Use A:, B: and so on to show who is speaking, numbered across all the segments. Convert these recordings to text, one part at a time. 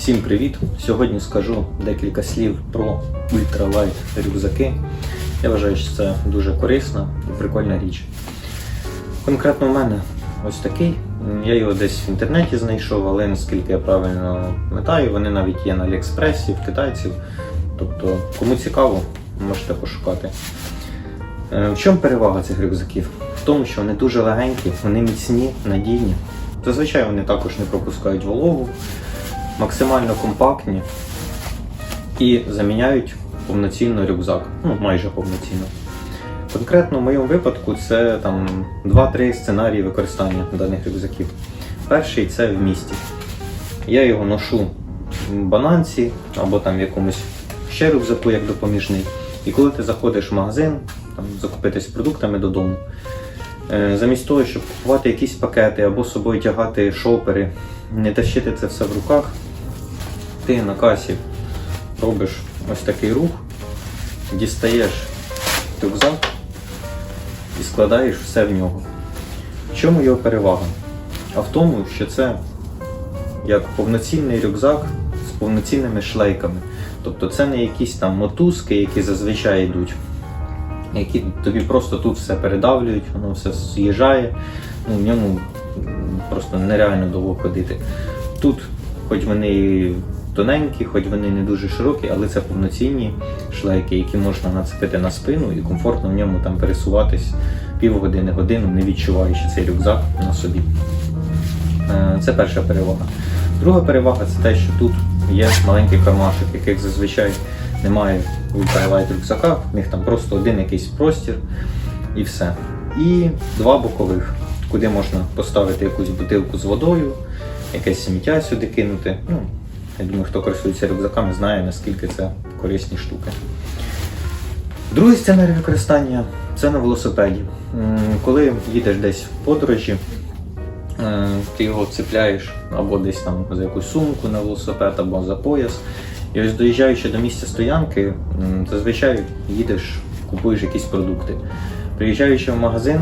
A: Всім привіт! Сьогодні скажу декілька слів про ультралайт рюкзаки. Я вважаю, що це дуже корисна і прикольна річ. Конкретно в мене ось такий. Я його десь в інтернеті знайшов, але наскільки я правильно пам'ятаю, вони навіть є на Аліекспресі, в китайців. Тобто, кому цікаво, можете пошукати. Е, В чому перевага цих рюкзаків? В тому, що вони дуже легенькі, вони міцні, надійні. Зазвичай вони також не пропускають вологу, максимально компактні і заміняють повноцінно рюкзак. Ну, майже повноцінно. Конкретно в моєму випадку це там 2-3 сценарії використання даних рюкзаків. Перший це в місті. Я його ношу в бананці або там в якомусь ще рюкзаку як допоміжний. І коли ти заходиш в магазин, там, закупитись продуктами додому, е, замість того, щоб купувати якісь пакети або з собою тягати шопери, не тащити це все в руках, ти на касі робиш ось такий рух, дістаєш рюкзак і складаєш все в нього. В чому його перевага? А в тому, що це як повноцінний рюкзак з повноцінними шлейками. Тобто це не якісь там мотузки, які зазвичай йдуть, які тобі просто тут все передавлюють, воно все з'їжджає, ну, в ньому просто нереально довго ходити. Тут, хоч вони тоненькі, хоч вони не дуже широкі, але це повноцінні шлейки, які можна нацепити на спину і комфортно в ньому там пересуватись півгодини, годину, не відчуваючи цей рюкзак на собі. Е, Це перша перевага. Друга перевага це те, що тут є маленький кармашок, яких зазвичай немає в ультралайт рюкзаках. В них там просто один якийсь простір і все. І два бокових, куди можна поставити якусь бутилку з водою, якесь сміття сюди кинути. Ну, я думаю, хто користується рюкзаками, знає, наскільки це корисні штуки. Другий сценарій використання це на велосипеді. Коли їдеш десь в подорожі, е, ти його цепляєш або десь там за якусь сумку на велосипед, або за пояс. І ось доїжджаючи до місця стоянки, зазвичай їдеш, купуєш якісь продукти. Приїжджаючи в магазин,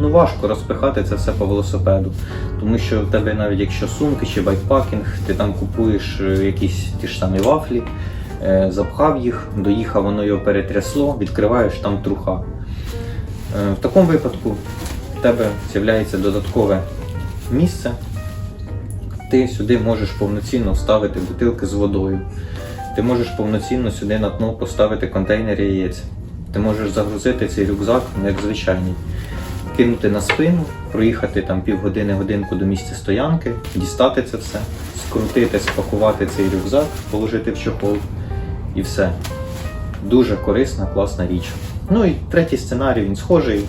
A: ну важко розпихати це все по велосипеду, тому що в тебе навіть якщо сумки чи байкпакінг, ти там купуєш е, якісь ті ж самі вафлі, е, запхав їх, доїхав, воно його перетрясло, відкриваєш там труха. Е, В такому випадку в тебе з'являється додаткове місце. Ти сюди можеш повноцінно вставити бутилки з водою. Ти можеш повноцінно сюди на дно поставити контейнер яєць. Ти можеш загрузити цей рюкзак, як звичайний, кинути на спину, проїхати там півгодини, годинку до місця стоянки, дістати це все, скрутити, спакувати цей рюкзак, положити в чохол і все. Дуже корисна, класна річ. Ну і третій сценарій він схожий.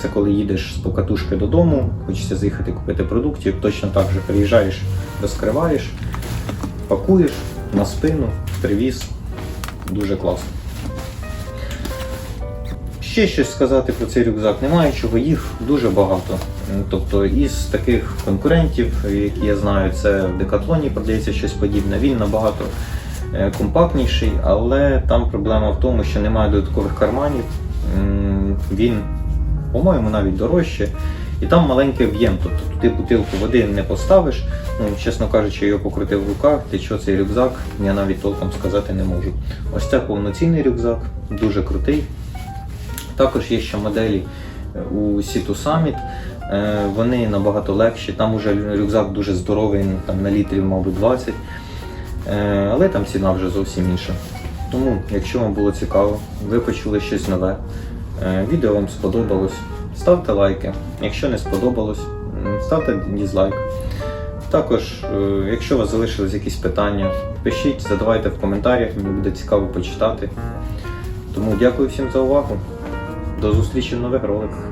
A: Це коли їдеш з покатушки додому, хочеться заїхати купити продуктів, точно так же приїжджаєш, розкриваєш, пакуєш на спину, привіз. Дуже класно. Ще щось сказати про цей рюкзак немає чого, їх дуже багато. Тобто із таких конкурентів, які я знаю, це в Декатлоні продається щось подібне. Він набагато е, компактніший, але там проблема в тому, що немає додаткових карманів. Він, по-моєму, навіть дорожче. І там маленький об'єм, тобто туди бутилку води не поставиш. Ну, чесно кажучи, його покрутив в руках, ти що цей рюкзак, я навіть толком сказати не можу. Ось це повноцінний рюкзак, дуже крутий. Також є ще моделі е, у Situ Summit. Е, Вони набагато легші. Там уже рюкзак дуже здоровий, ну, там на літрів, мабуть, 20. Е, Але там ціна вже зовсім інша. Тому, якщо вам було цікаво, ви почули щось нове, відео вам сподобалось, ставте лайки. Якщо не сподобалось, ставте дізлайк. Також, якщо у вас залишились якісь питання, пишіть, задавайте в коментарях, мені буде цікаво почитати. Тому дякую всім за увагу. До зустрічі в нових роликах.